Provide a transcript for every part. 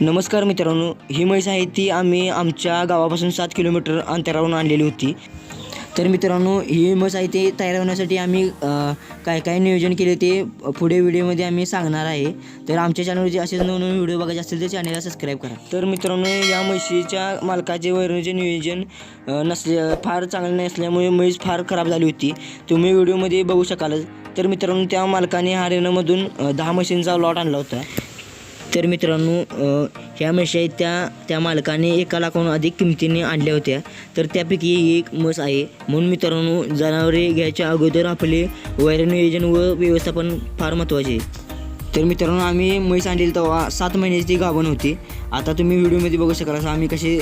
नमस्कार मित्रांनो ही म्हैस आहे ती आम्ही आमच्या गावापासून सात किलोमीटर अंतरावरून आणलेली होती. तर मित्रांनो ही म्हैस आहे ते तयार होण्यासाठी आम्ही काय काय नियोजन केले ते पुढे व्हिडिओमध्ये आम्ही सांगणार आहे. तर आमच्या चॅनलवरचे असेच नवनवीन व्हिडिओ बघायचे असतील तर चॅनलला सबस्क्राईब करा. तर मित्रांनो या म्हशीच्या मालकाचे वैरणीचे नियोजन नसले फार चांगले नसल्यामुळे म्हैस फार खराब झाली होती. तुम्ही व्हिडिओमध्ये बघू शकालच. तर मित्रांनो त्या मालकाने हरियाणामधून दहा म्हशींचा लॉट आणला होता. तर मित्रांनो ह्या म्हशी आहेत त्या त्या मालकाने एका लाखाहून अधिक किमतीने आणल्या होत्या. तर त्यापैकी एक म्हस आहे. म्हणून मित्रांनो जनावरे घ्यायच्या अगोदर आपले वैर नियोजन व व्यवस्थापन फार महत्त्वाचे आहे. तर मित्रांनो आम्ही म्हैस आणलेली तेव्हा सात महिन्याची ती गाभण होती. आता तुम्ही व्हिडिओमध्ये बघू शकाल असं आम्ही कसे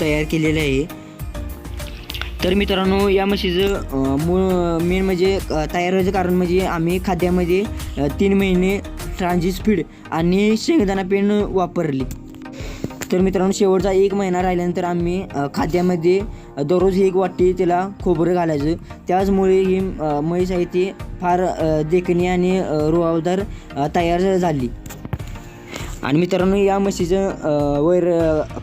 तयार केलेले आहे. तर मित्रांनो या म्हशीचं मूळ मेन म्हणजे तयार व्हायचं कारण म्हणजे आम्ही खाद्यामध्ये तीन महिने ट्रान्झिट स्पीड आणि शेंगदाणा पेन वापरली. तर मित्रांनो शेवटचा एक महिना राहिल्यानंतर आम्ही खाद्यामध्ये दररोज एक वाटी त्याला खोबरं घालायचं. त्याचमुळे ही म्हैस आहे ती फार देखणी आणि रुवावदार तयार झाली. आणि मित्रांनो या म्हशीचं वैर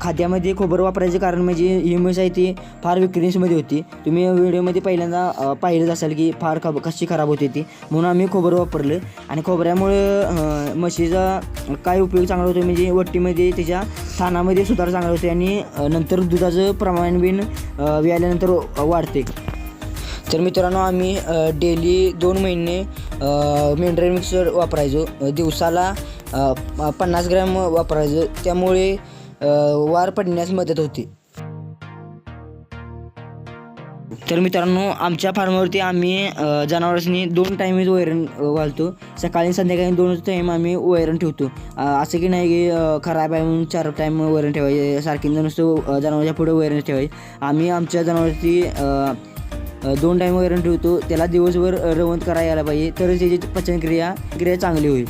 खाद्यामध्ये खोबर वापरायचं कारण म्हणजे ही म्हस आहे ती फार विक्रीन्समध्ये होती. तुम्ही व्हिडिओमध्ये पहिल्यांदा पाहिलंच असाल की फार खब कशी खराब होती ती. म्हणून आम्ही खोबर वापरलं आणि खोबऱ्यामुळं म्हशीचा काय उपयोग चांगला होतो म्हणजे वट्टीमध्ये त्याच्या स्थानामध्ये सुधार चांगला होते आणि नंतर दुधाचं प्रमाण बिन अ, व्याल्यानंतर वाढते. तर मित्रांनो आम्ही डेली दोन महिने मिनरल मिक्सर वापरायचो. दिवसाला पन्नास ग्रॅम वापरायचं. त्यामुळे वार पडण्यास मदत होते. तर मित्रांनो आमच्या फार्मवरती आम्ही जनावरांनी दोन टाईमच वैरण घालतो सकाळी संध्याकाळी दोन टाईम आम्ही वैरण ठेवतो. असं की नाही की खराब आहे म्हणून चार टाईम वैरण ठेवायचे. सारखी नुसतं जनावरांच्या पुढे वैरण ठेवायचे. आम्ही आमच्या जनावरती दोन टाईम वैरण ठेवतो. त्याला दिवसभर रवंत करायला पाहिजे. तरच त्याची पचनक्रिया क्रिया चांगली होईल.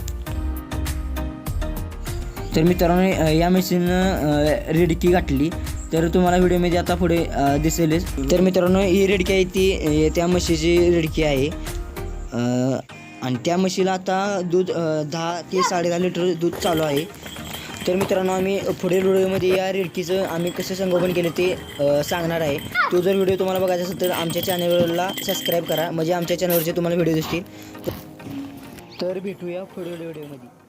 तर मित्रांनो या मशीननं रेडकी गाठली तर तुम्हाला व्हिडिओमध्ये आता पुढे दिसेलच. तर मित्रांनो ही रेडकी आहे ती त्या म्हशीची रेडकी आहे. आणि त्या म्हशीला आता दूध दहा ते साडेदहा लिटर दूध चालू आहे. तर मित्रांनो आम्ही पुढील व्हिडिओमध्ये या रेडकीचं आम्ही कसं संगोपन केलं ते सांगणार आहे. तो जर व्हिडिओ तुम्हाला बघायचा असेल तर आमच्या चॅनलला सबस्क्राईब करा. म्हणजे आमच्या चॅनलवरचे तुम्हाला व्हिडिओ दिसतील. तर भेटूया पुढील व्हिडिओमध्ये